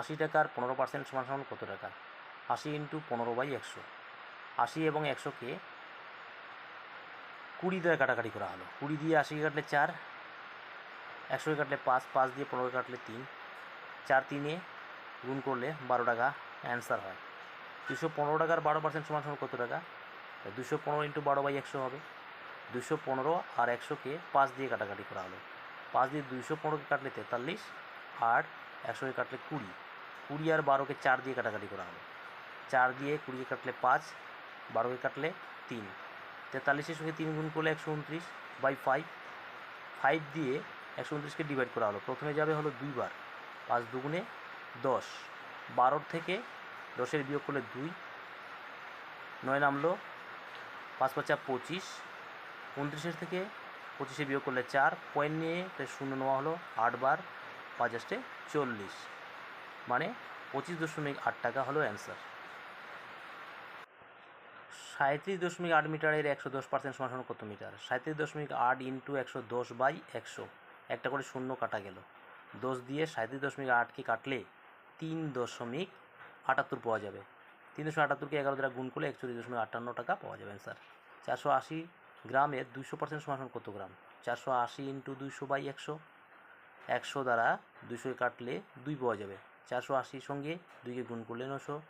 আশি টাকার পনেরো পার্সেন্ট সমান সমান কত টাকা? আশি ইন্টু পনেরো বাই একশো। আশি এবং একশোকে কুড়ি দ্বারা কাটাকাটি করা হলো। কুড়ি দিয়ে আশিকে কাটলে চার একশোকে কাটলে পাঁচ পাঁচ দিয়ে পনেরোকে কাটলে তিন। চার তিনে গুণ করলে বারো টাকা অ্যান্সার হয়। দুশো পনেরো টাকার বারো পার্সেন্ট সমান সমান কত টাকা? দুশো পনেরো ইন্টু বারো বাই একশো হবে। দুশো পনেরো আর একশোকে পাঁচ দিয়ে কাটাকাটি করা হলো। পাঁচ দিয়ে দুইশো পনেরোকে কাটলে তেতাল্লিশ আর একশোকে কাটলে কুড়ি। কুড়ি আর বারোকে চার দিয়ে কাটাকাটি করা হলো চার দিয়ে কুড়িকে কাটলে পাঁচ, বারোকে কাটলে তিন। তেতাল্লিশের সঙ্গে তিন গুণ করলে একশো উনত্রিশ বাই ফাইভ ফাইভ দিয়ে একশো উনত্রিশকে ডিভাইড করা হলো। প্রথমে যাবে হলো দুইবার পাঁচ দুগুণে দশ। বারোর থেকে দশের বিয়োগ করলে দুই। নয় নামলো পাঁচ পাঁচা পঁচিশ। উনত্রিশের থেকে পঁচিশে বিয়োগ করলে চার। পয়েন্ট নিয়ে শূন্য নেওয়া হলো আটবার পাঁচ আসতে চল্লিশ। মানে পঁচিশ দশমিক আট টাকা হলো অ্যান্সার সাঁত্রিশ দশমিক আট মিটারের একশো দশ পার্সেন্ট সমান কত মিটার? সাঁত্রিশ দশমিক আট ইন্টু একশো দশ বাই একশো। একটা করে শূন্য কাটা গেল। দশ দিয়ে সাঁত্রিশ দশমিক আটকে কাটলে তিন দশমিক আটাত্তর পাওয়া যাবে। তিন দশমিক আটাত্তরকে এগারো দ্বারা গুণ করলে একচল্লিশ দশমিক আটান্ন টাকা পাওয়া যাবে স্যার চারশো আশি গ্রামের দুইশো পার্সেন্ট সমান কত গ্রাম? চারশো আশি ইন্টু দুইশো বাই একশো। একশো দ্বারা দুশো কাটলে দুই পাওয়া যাবে। চারশো আশির সঙ্গে দুইকে গুণ করলে নশো